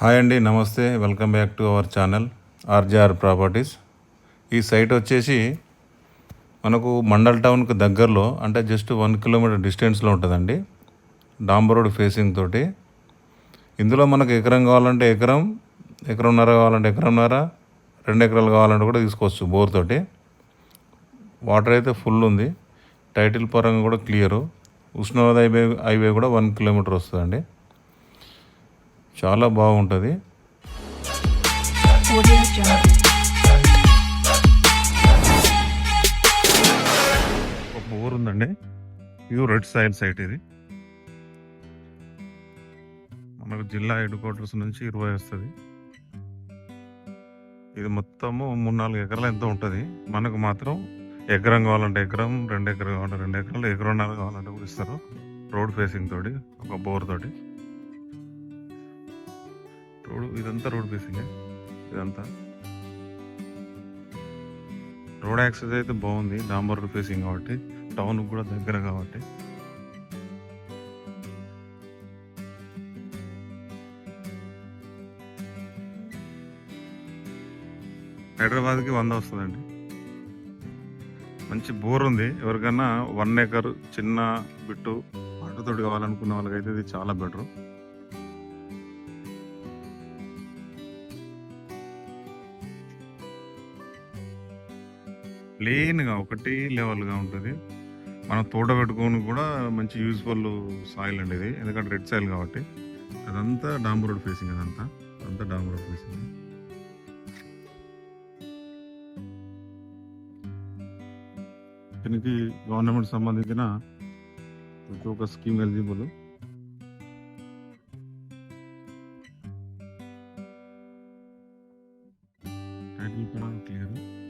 Hi అండి నమస్తే. Welcome back to our channel RJR properties. ఈ సైట్ వచ్చేసి మనకు మండల్ టౌన్కి దగ్గరలో అంటే జస్ట్ వన్ కిలోమీటర్ డిస్టెన్స్లో ఉంటుందండి డాంబర్ రోడ్ ఫేసింగ్ తోటి. ఇందులో మనకు ఎకరం కావాలంటే ఎకరం ఎకరంన్నర కావాలంటే ఎకరంన్నర రెండు ఎకరాలు కావాలంటే కూడా తీసుకోవచ్చు బోర్ తోటి. వాటర్ అయితే ఫుల్ ఉంది. టైటిల్ పరంగా కూడా క్లియరు. ఉష్ణోదయ హైవే హైవే కూడా వన్ కిలోమీటర్ వస్తుందండి. చాలా బాగుంటుంది. ఒక బోర్ ఉందండి. ప్యూర్ రెడ్ సాయిల్ సైట్ ఇది. మనకు జిల్లా హెడ్ క్వార్టర్స్ నుంచి ఇరవై వస్తుంది. ఇది మొత్తము మూడు నాలుగు ఎకరాలు ఎంతో ఉంటుంది? మనకు మాత్రం ఎకరం కావాలంటే ఎకరం రెండు ఎకరం కావాలంటే రెండు ఎకరాలు ఎకరంన్నర కావాలంటే కూడా ఇస్తారు. రోడ్ ఫేసింగ్ తోటి ఒక బోర్ తోటి. రోడ్ ఇదంతా రోడ్ ఫేసింగ్ ఇదంతా. రోడ్ యాక్సెస్ అయితే బాగుంది డాంబర్ రోడ్ ఫేసింగ్ కాబట్టి టౌన్ కూడా దగ్గర కాబట్టి. హైదరాబాద్కి వంద వస్తుందండి. మంచి బోర్ ఉంది. ఎవరికైనా వన్ ఏకర్ చిన్న బిట్టు వాటర్తోటి కావాలనుకున్న వాళ్ళకైతే ఇది చాలా బెటర్. ప్లెయిన్గా ఒకటి లెవెల్గా ఉంటుంది. మనం తోట పెట్టుకొని కూడా మంచి యూజ్ఫుల్ సాయిల్ అండి ఇది. ఎందుకంటే రెడ్ సాయిల్ కాబట్టి. అదంతా డాంబర్ రోడ్ ఫేసింగ్ అదంతా. అదంతా డాంబర్ రోడ్ ఫేసింగ్. దీనికి గవర్నమెంట్ సంబంధించిన ప్రతి ఒక్క స్కీమ్ ఎలిజిబుల్. టైటిల్ కూడా క్లియర్.